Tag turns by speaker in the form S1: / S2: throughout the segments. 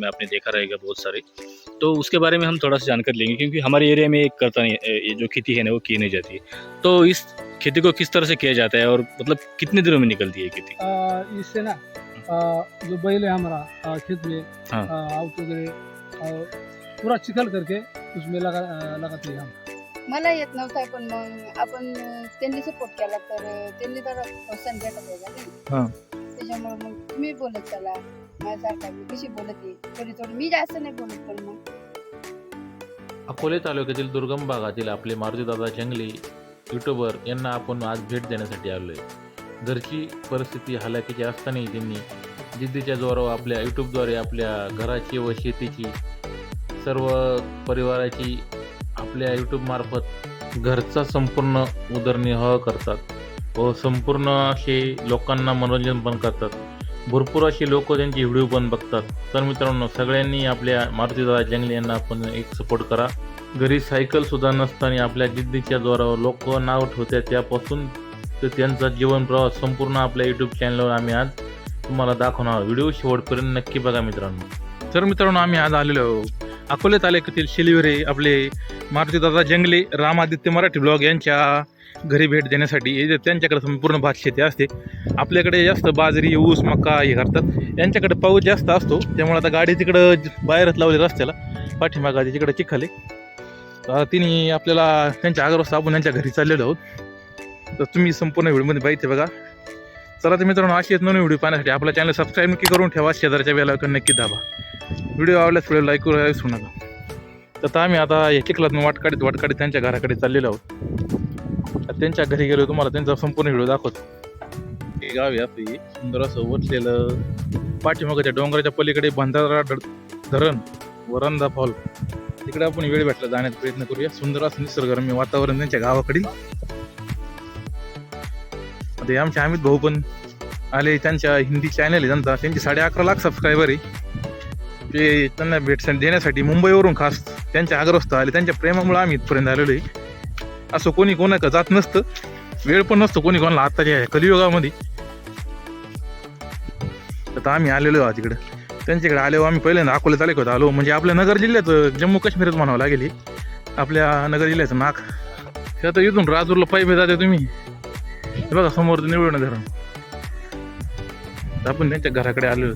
S1: में आपने देखा रहेगा बहुत सारे। तो उसके बारे में हम थोड़ा सा जानकारी लेंगे क्योंकि हमारे एरिया में एक करता नहीं ये जो खेती है ना वो की नहीं जाती। है तो इस खेती को किस तरह से किया जाता है और मतलब कितने दिनों में निकलती है खेती?
S2: इससे ना जो बैल है हमारा खेत में
S1: हाँ।
S2: आउट वगैरह पूरा चिखल करके उसमें लगा लगाते हैं हम।
S3: मला येत नव्हता पण मग आपण त्यांनी सपोर्ट केला तर त्यांनी तर
S1: हा.
S3: नाही त्याच्यामुळे मग तुम्ही बोलत चला। माझ्यासारखा मी कशी थोडी थोडी मी जास्त नाही बोलत पण मग.
S4: अकोले तालुक्यातील दुर्गम भागातील आपले मारुतीदादा जंगले युट्यूबर यांना आपण आज भेट देण्यासाठी आलो आहे घरची परिस्थिती हालाकीची असतानाही त्यांनी जिद्दीच्या जोरावर आपल्या यूट्यूबद्वारे आपल्या घराची व शेतीची सर्व परिवाराची आपल्या यूट्यूबमार्फत घरचा संपूर्ण उदरनिर्वाह करतात व संपूर्ण असे लोकांना मनोरंजन पण करतात. भरपूर असे लोक त्यांचे व्हिडिओ पण बघतात. तर मित्रांनो सगळ्यांनी आपल्या मारुतीदादा जंगले यांना आपण एक सपोर्ट करा. घरी सायकल सुद्धा नसताना आपल्या जिद्दीच्या द्वारावर लोक नाव ठेवतात. त्यापासून तर त्यांचा जीवन प्रवास संपूर्ण आपल्या यूट्यूब चॅनलवर आम्ही आज तुम्हाला दाखवणार आहोत. व्हिडिओ शेवटपर्यंत नक्की बघा मित्रांनो.
S5: तर मित्रांनो आम्ही आज आलेलो आहोत अकोले तालुक्यातील शिलिवरे आपले मारुतीदादा जंगले रामादित्य मराठी ब्लॉग यांच्या घरी भेट देण्यासाठी. त्यांच्याकडे संपूर्ण भात शेती असते आपल्याकडे जास्त बाजरी ऊस मका हे करतात. यांच्याकडे पाऊस जास्त असतो त्यामुळे आता गाडी तिकडं बाहेरच लावली रस्त्याला. पाठीमागाची तिकडे चिखले तर तिने आपल्याला त्यांच्या अगोदर आपण त्यांच्या घरी चाललेलो आहोत. तर तुम्ही संपूर्ण व्हिडिओमध्ये पाहिजे बघा. चला तर मित्रांनो अशी नवीन व्हिडिओ पाहण्यासाठी आपला चॅनल सबस्क्राईब नक्की करून ठेवा. शेजारच्या वेळेला नक्की दाबा. व्हिडिओ आवडल्यास व्हिडिओ लाईक करू विसरू नका. तर आम्ही आता हे चिखलात वाटकाडीत वाटकाडीत त्यांच्या घराकडे चाललेलो आहोत. आता त्यांच्या घरी गेलो तुम्हाला त्यांचा संपूर्ण व्हिडिओ दाखवतो. हे गाव आहे आपली सुंदर असं वटलेलं पाठीमागच्या डोंगराच्या पलीकडे बंधारा धरण वरंदा फॉल. तिकडे आपण वेळ भेटला जाण्याचा प्रयत्न करूया. सुंदर असं निसर्गरम्य वातावरण त्यांच्या गावाकडील. आता आमचे अमित भाऊ पण आले. त्यांच्या हिंदी चॅनल आहे. त्यांचा त्यांचे साडे अकरा लाख सबस्क्रायबर आहे. ते त्यांना भेट देण्यासाठी मुंबईवरून खास त्यांच्या आग्रस्त आले. त्यांच्या प्रेमामुळे आम्ही इथपर्यंत आलेलो आहे. असं कोणी कोणा जात नसतं. वेळ पण नसतो कोणी कोणाला. आताच्या कलियुगामध्ये आता आम्ही आलेलो आहोत तिकडे. त्यांच्याकडे आलो आम्ही पहिल्यांदा अकोले तालुक्यात आलो. म्हणजे आपल्या नगर जिल्ह्यात जम्मू काश्मीरच म्हणावं लागेल आपल्या नगर जिल्ह्याचं नाक. हे आता इथून राजूरला पायपे जाते तुम्ही. बघा समोर निवडणं धरण. आपण त्यांच्या घराकडे आलो.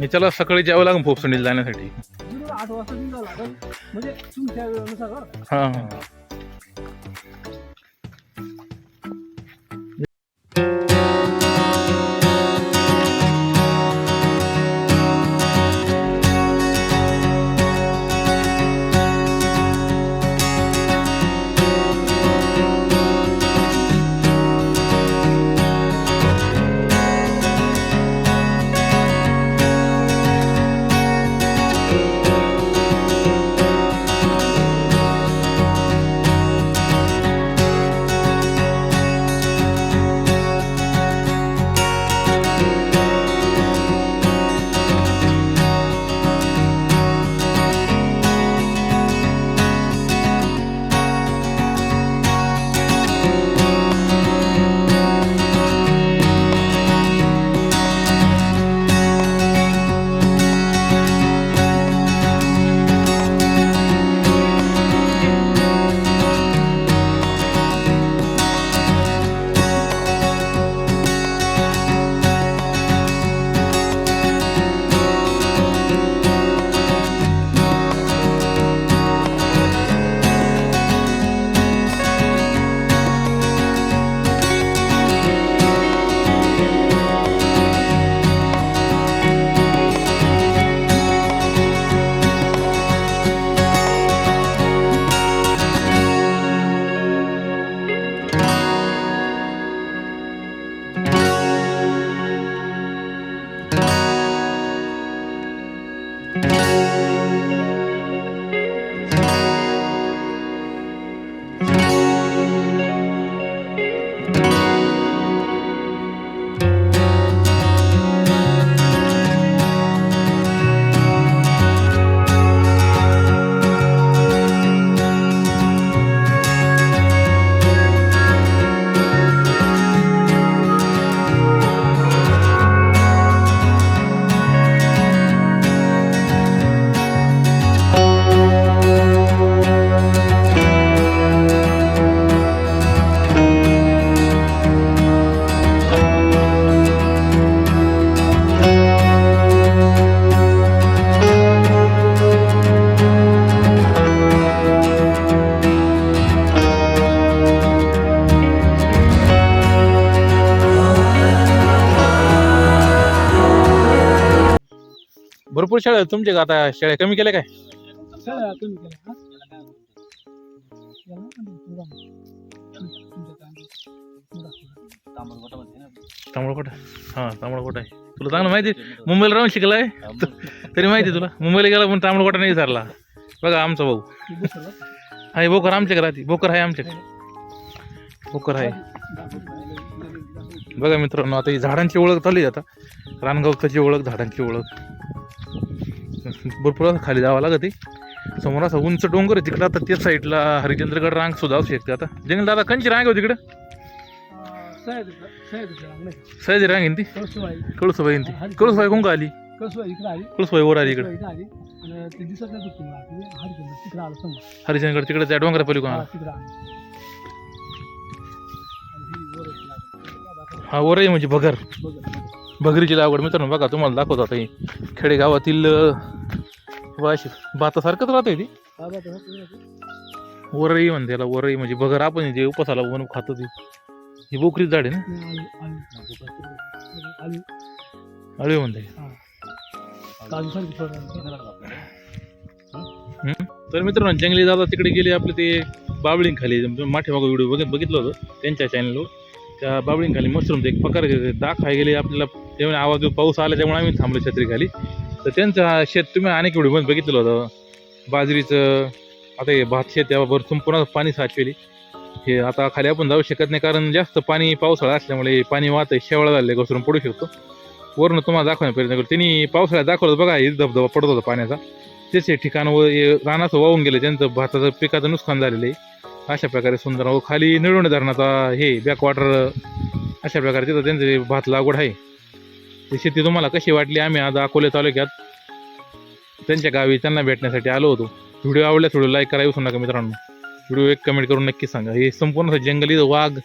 S5: होतो त्याला सकाळी जावं लागेल फोपसंडीला जाण्यासाठी.
S2: वाजता निघावं लागेल म्हणजे तुमच्या वेळेनुसार बरं का?
S5: भरपूर शेळ्या आहेत. तुमच्या का आता शेळ्या कमी केल्या काय?
S2: कमी केल्या हा? याला. तुमच्या
S5: हा आहे. तुला चांगलं माहिती आहे? मुंबईला राहून शिकलाय. तरी माहिती आहे तुला. मुंबईला गेला पण तांबडकोटा नाही विचारला बघा आमचा भाऊ? आहे बोकर आमच्याकडे राहते. बोकर आहे आमच्याकडे. बोकर आहे. बघा मित्रांनो आता ही झाडांची ओळख चालली आता. रानगवताची ओळख झाडांची ओळख. भरपूर खाली जावं लागत आहे. समोर असं उंच डोंगर आहे. तिकडं आता त्या साईडला हरिचंद्रगड रांग सुद्धा असू शकते आता. जंगल दादा कंची रांग आहे हो तिकडं?
S2: अं,
S5: रांग आहे ती?
S2: कळसूबाई
S5: ती? कळसूबाई कोण आली?
S2: कळसूबाई
S5: वर आली इकडे. हरिचंद्रगड तिकडे त्या डोंगरा पली कोण
S2: हा, वर
S5: आहे म्हणजे
S2: बघर
S5: भगरीची लागवड मित्रांनो बघा तुम्हाला दाखवत आता ही. खेडेगावातील वाशी भातासारखंच राहते ती. वरई म्हणते त्याला वरई म्हणजे बगर आपण जे उपासाला बनवून खातो ती. ही बोकरीच झाड आहे ना?
S2: नाही,
S5: अळी म्हणते तर मित्रांनो जंगली दादा तिकडे गेले आपले ते बाबळी खाली माठे मागं व्हिडिओ बघितलं होतं. त्यांच्या चॅनलवर त्या बाबळींखाली खाली मशरूम एक प्रकार दाखाय गेले आपल्याला त्यामुळे आवाज पाऊस आला त्यामुळे आम्ही थांबलो छत्रीखाली. तर त्यांचं शेत तुम्ही अनेक व्हिडिओ बघितलं होतं. बाजरीचं आता हे भात शेत त्यावर संपूर्ण पाणी साचवेली हे आता खाली आपण जाऊ शकत नाही कारण जास्त पाणी पावसाळा असल्यामुळे पाणी वाहत शेवळा झाले घसरून पडू शकतो. वरून तुम्हाला दाखवण्याचा प्रयत्न करतो. त्यांनी पावसाळ्यात दाखवलं बघा हे धबधबा पडत होता पाण्याचा. तेच हे ठिकाण व रानाचं वाहून गेलं त्यांचं भाताचं पिकाचं नुकसान झालेलं आहे. अशा प्रकारे सुंदर व खाली निळवणे धरणाचा हे बॅकवॉटर अशा प्रकारे तिथं त्यांचे भात लागवड आहे ती शेती तुम्हाला कशी वाटली? आम्ही आज अकोले तालुक्यात त्यांच्या गावी त्यांना भेटण्यासाठी आलो होतो. व्हिडिओ आवडल्यास व्हिडिओ लाईक करा विसरू नका मित्रांनो. व्हिडिओ एक कमेंट करून नक्की सांगा. हे संपूर्ण जंगली वाघ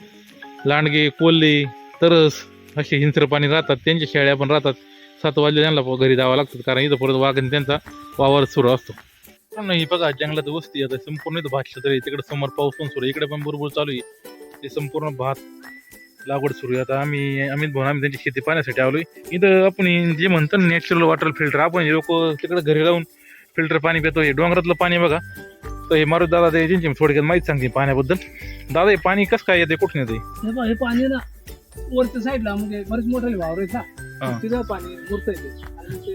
S5: लांडगे कोल्हे तरस असे हिंसर पाणी राहतात. त्यांच्या शेळ्या पण राहतात. सात वाजले त्यांना घरी जावं लागतात कारण इथं परत वाघ आणि त्यांचा वावर सुरू असतो. पण नाही बघा जंगलात वस्ती आता संपूर्ण इथं भात क्षेत्र आहे. तिकडे समोर पाऊस पण सुरू आहे. इकडे पण बरोबर चालू आहे. ते संपूर्ण भात लागवड सुरू आहे. आता आम्ही अमित भाऊ आम्ही त्यांची शेती पाहण्यासाठी आलोय. इथं आपण हे जे म्हणतो ना नॅचरल वॉटर फिल्टर आपण लोक तिकडे घरी राहून फिल्टर पाणी पितो. हे डोंगरातलं पाणी बघा. तर हे मारुत दादा ते त्यांची थोडक्यात माहिती सांगते पाण्याबद्दल. दादा हे पाणी कसं काय येते कुठून येते
S2: हे हे पाणी ना वरच्या साईडला म्हणजे बरेच मोठे वावर आहेत
S5: हा.
S2: ना तिथं पाणी मुरत येते आणि ते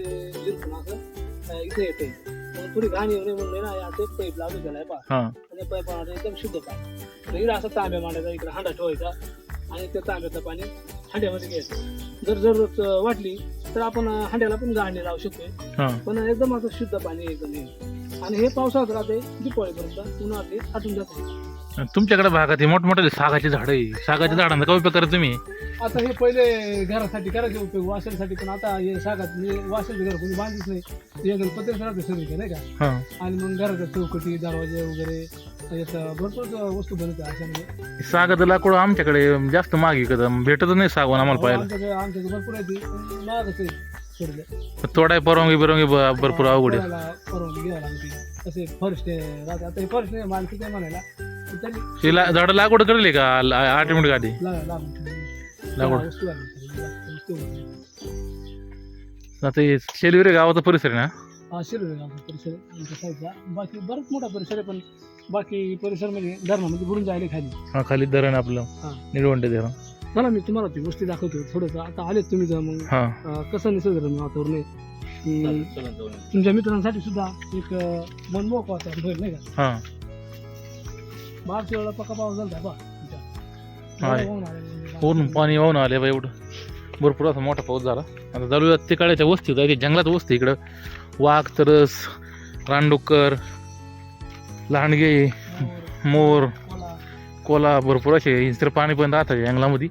S2: इथे येते मग थोडी घाण येऊ नये म्हणून ना यात एक पाईप लावून गेलाय पा
S5: हा.
S2: आणि पाईप एकदम शुद्ध पाणी तर इकडे असं तांब्या मांडायचा इकडे हांडा ठेवायचा आणि त्या तांब्याचं पाणी हांड्यामध्ये घ्यायचं. जर जरूरत वाटली तर आपण हांड्याला पण गाळणी लावू शकतोय. पण एकदम असं शुद्ध पाणी एकदम. आणि हे पावसाळ्यात राहते दिपावळीपर्यंत उन्हाळ्यात आटून जाते.
S5: तुमच्याकडे भागात हे मोठमोठे सागाचे झाड आहे. सागाच्या झाडांचा काय उपयोग करा तुम्ही?
S2: आता हे पहिले घरासाठी करायचे उपयोग वासासाठी पण आता हे सागात म्हणजे वासाचे घर कोणी बांधत नाही. एकदम पत्रे राहते सगळीकडे नाही का?
S5: हा.
S2: आणि मग घराच्या चौकटी दरवाजे वगैरे याचं भरपूर वस्तू अशा म्हणजे
S5: सागाचं लाकूड आमच्याकडे जास्त महाग विकत भेटत नाही सागवान आम्हाला पाहायला.
S2: आमच्याकडे आमच्याकडे भरपूर आहे ती. पण महागच आहे थोडं
S5: तोडाय परवानगी बिरवानगी ब- भरपूर अवघड आहे.
S2: कोणाला परवानगी घ्यावी लागते. तसे फर्स्ट राहते आता हे फर्स्ट नाही माणसं काय म्हणायला.
S5: झाडं लागवड करेल का? आधी.
S2: लागा लागून ठेवली.
S5: लागवड. आता हे शेलविरे गावाचा परिसर आहे ना?
S2: हा शिरोळे गावचा परिसर आमच्या बाकी बराच मोठा परिसर आहे पण बाकी परिसर म्हणजे धरणामध्ये बुडून जायला खाली.
S5: हा खाली धरण आपलं.
S2: हा.
S5: निळवंडे धरण.
S2: चला मी तुम्हाला ती गोष्टी दाखवतो थोडंसं. आता आलेत तुम्ही जर मग.
S5: हा.
S2: अं, कसं निसर्गरम्य वातावरण आहे? की तुमच्या मित्रांसाठी सुद्धा एक अं, मनमोहक वातावरण होईल नाही का?
S5: हा.
S2: वेळेला पक्का पाऊस झाला बा
S5: आहे. वरून पाणी वाहून आले बा एवढं. भरपूर असा मोठा पाऊस झाला. आता चालू ते काळाच्या वस्ती होत्या जंगलात वस्ती इकडं. वाघ तरस रानडुक्कर लांडगे मोर कोला भरपूर असे हिंस्र पाणी पण राहतात या जंगलामध्ये.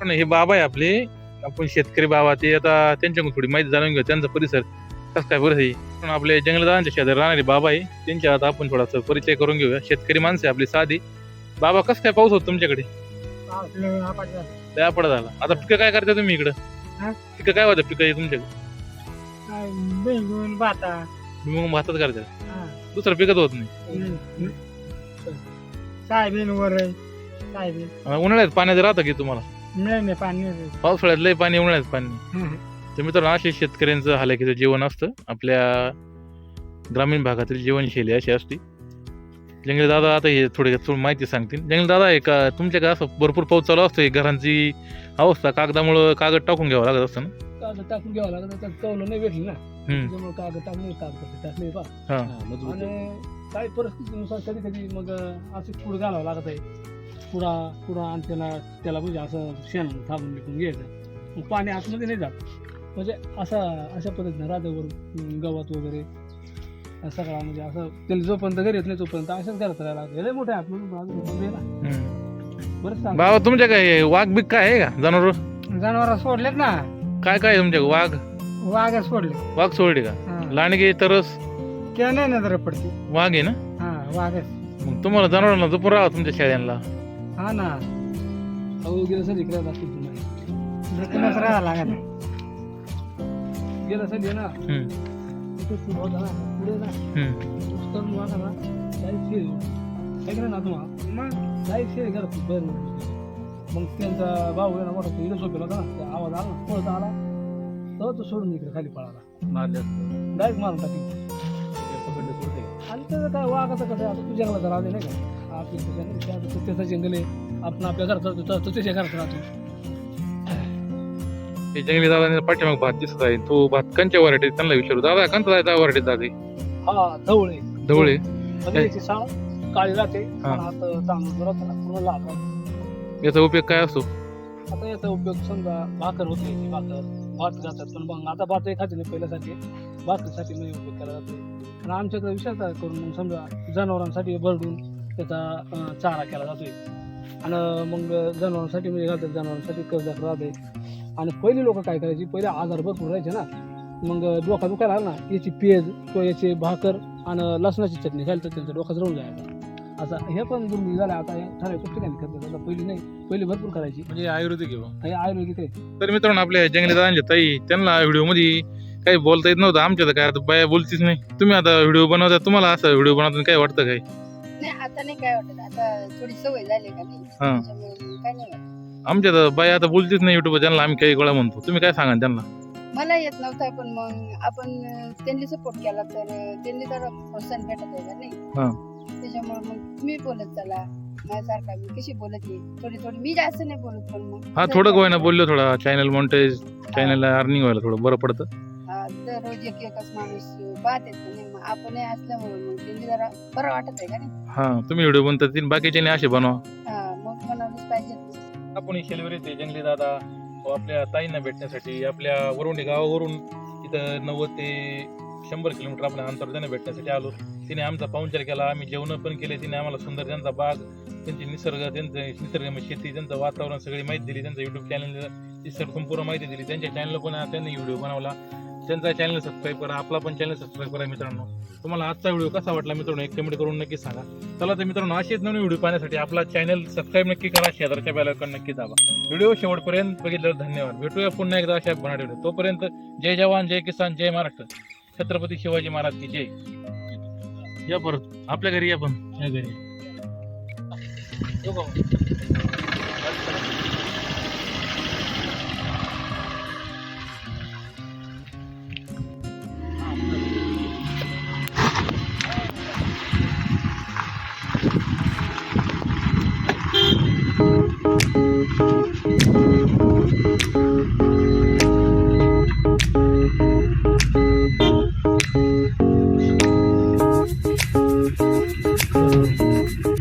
S5: पण हे बाबा आहे आपले. आपण शेतकरी बाबा ते आता त्यांच्याकडून थोडी माहिती जाणून घेऊ. त्यांचा परिसर कसं काय परिस्थिती पण आपले जंगलदारांच्या शेजारी राहणारे बाबा आहे. त्यांच्या आता आपण थोडासा परिचय करून घेऊया. शेतकरी माणसं आहे आपली साधी. बाबा कसं काय पाऊस होतो तुमच्याकडे? पडत झाला. आता पिकं काय करता तुम्ही इकडं? पिकं काय होतं पिकं तुमच्याकडे? मग भातच करता दुसरं पिकत होत नाही.
S2: सायबीन वर सायबीन
S5: अं, उन्हाळ्यात पाण्याचं राहतं की तुम्हाला?
S2: नाही नाही पाणी.
S5: पावसाळ्यात लय पाणी उन्हाळ्यात पाणी. तर मित्रांनो असे शेतकऱ्यांचं हालाकीचं जीवन असतं. आपल्या ग्रामीण भागातील जीवनशैली अशी असते. जंगली दादा आता हे थोडे थोडी माहिती सांगतील. जंगली दादा आहे का तुमच्याकडे असं भरपूर पाऊस चालू असतो. घरांची अवस्था कागदामुळं कागद टाकून घ्यावं लागत असतं ना?
S2: कागद टाकून घ्यावं लागत त्यात कवलं नाही भेटली ना. त्याच्यामुळे कागद टाकून कागद टाकले
S5: हा.
S1: हा.
S2: आणि काही परिस्थितीनुसार कधी कधी मग असे पुढे घालावं लागत आहे. पुढा पुढा आणि त्याला त्याला म्हणजे असं शेण थांबून लिखून घ्यायचं. मग पाणी आतमध्ये नाही जात. म्हणजे असा अशा पद्धतीनं राधावर अं, गवत वगैरे सगळा म्हणजे असं त्याला जोपर्यंत घरी येत नाही तोपर्यंत असंच करत लय मोठे
S5: हम्म.
S2: बरंच चांगलं.
S5: बाबा तुमच्या काय वाघ बिग काय आहे का? जनावर?
S6: जनावर सोडलेत ना.
S5: काय काय तुमच्या वाघ?
S6: वाघ सोडले.
S5: वाघ सोडले का. लांडगे तरस?
S6: त्या नाही नजर पडते.
S5: वाघ आहे ना?
S6: हा वाघच
S5: मग तुम्हाला जनावरांना जपून राहा तुमच्या शेळ्यांना
S6: हा ना.
S2: अहो गेलं सर इकडे
S6: राहावं लागत
S2: गेलं सर ना
S5: हम्म.
S2: होता ना पुढे ना
S5: हम्म.
S2: ना. ऐकलं ना तुम्हाला
S6: मग
S2: जायचं शेळी घरात बरं मग त्यांचा भाऊ आहे ना मोठा तो इकडे झोपेला होता ना त्या आवाज आला ना पळत आला तर तो सोडून इकडे खाली पळाला
S1: मारले असते.
S2: डायरेक्ट मारून टाकली
S1: ते पकडले सोडते का?
S2: आणि त्याचं काय वाघाचं कसं आहे, आता तू जंगलात राहते नाही का आपल्या त्याच्याने त्या- तो त्याचा जंगल आहे आपण आपल्या घरात राहतो तर तो त्याच्या घरात राहतो
S5: ते जंगली दादा पाठीमाग भात दिसत आहे. तो भात कंच्या वराठीत त्यांना विचारू. दादा कंचा जायचा वराठीत दादा
S2: हा धवळे.
S5: ढवळे
S2: त्याची साळ काळी राहते.
S5: हा.
S2: हात तांदूळ पूर्ण
S5: याचा उपयोग काय असतो?
S2: आता याचा उपयोग समजा भाकर होते ती भाकर. भात जातात पण मग आता भात खाते नाही पहिल्यासाठी भाकरीसाठी म्हणजे उपयोग केला जातो. आणि आमच्याकडे विशेष करून मग समजा जनावरांसाठी भरडून त्याचा अं, चारा केला जातोय. आणि मग जनावरांसाठी म्हणजे घालतात जनावरांसाठी कर्जात राहते. आणि पहिले लोक काय करायची? पहिले आजार भरपूर राहायचे ना. मग डोका दुखायला ना याची पेज किंवा याची भाकर आणि लसणाची चटणी घालतात त्यांचं डोकाच राहून जायचं आता हे पण दुर्मिळ झालं. आता हे ठराविक ठिकाणी करतात आता. पहिली नाही. पहिली भरपूर करायची.
S5: म्हणजे आयुर्वेदिक
S2: हे आयुर्वेदिक आहे.
S5: तर मित्रांनो आपल्या जंगली दादांचे ताई. त्यांना व्हिडिओमध्ये काही बोलता येत नव्हतं. आमच्या तर काय आता बाया बोलतीच नाही. तुम्ही आता व्हिडिओ बनवता. तुम्हाला असं व्हिडिओ बनवताना काय वाटतं काय?
S3: नाही आता नाही काय वाटत. आता थोडी सवय झाली का नाही?
S5: हा.
S3: त्याच्यामुळे काय नाही वाटत.
S5: आमच्या तर बाया आता बोलतीच नाही युट्यूब ज्यांना आम्ही काही गोळा म्हणतो. तुम्ही काय सांगा त्यांना?
S3: मला येत नव्हता पण मग आपण त्यांनी सपोर्ट केला तर त्यांनी तर प्रोत्साहन भेटत आहे का
S5: हा.
S3: नाही त्याच्यामुळे मग तुम्ही बोलत चला. माझ्यासारखा मी कशी बोलत आहे थोडी थोडी मी जास्त नाही बोलत पण मग.
S5: हा थोडं गोयना बोललो थोडा. चॅनल मॉन्टेज चॅनलला अर्निंग व्हायला थोडं बरं पडतं.
S3: हा, दररोज एक एकच माणूस पाहत येत नाही मग. आपण असल्यामुळे मग त्यांनी जरा बरं वाटत आहे का नाही?
S5: हा तुम्ही व्हिडिओ बनता तीन बाकीच्याने असे बनवा.
S3: हा
S5: आपण शेलवर येते जंगली दादा आपल्या ताईंना भेटण्यासाठी आपल्या वरुंडी गावावरून इथं नव्वद ते शंभर किलोमीटर आपल्या अंतर त्यांना भेटण्यासाठी आलो. तिने आमचा पाहुणचार केला आम्ही जेवण पण केले. तिने आम्हाला सुंदर त्यांचा बाग त्यांची निसर्ग त्यांचं निसर्ग शेती त्यांचं वातावरण सगळी माहिती दिली त्यांचं युट्यूब चॅनल ती संपूर्ण माहिती दिली. त्यांच्या चॅनलला पण त्यांनी व्हिडिओ बनवला. त्यांचा चॅनल सबस्क्राईब करा आपला पण चॅनल सबस्क्राईब करा मित्रांनो. तुम्हाला आजचा व्हिडिओ कसा वाटला मित्रांनो एक कमेंट करून नक्की सांगा. चला तर मित्रांनो असेच नवीन व्हिडिओ पाहण्यासाठी आपला चॅनल सबस्क्राईब नक्की करा शेजारच्या बेलाकडे नक्की दाबा. व्हिडिओ शेवटपर्यंत बघितल्यावर धन्यवाद. भेटूया पुन्हा एकदा अशा बनाट व्हिडिओ तोपर्यंत जय जवान जय किसान जय महाराष्ट्र. छत्रपती शिवाजी महाराज की जय. या परत. आपल्या घरी या पण.
S2: या घरी.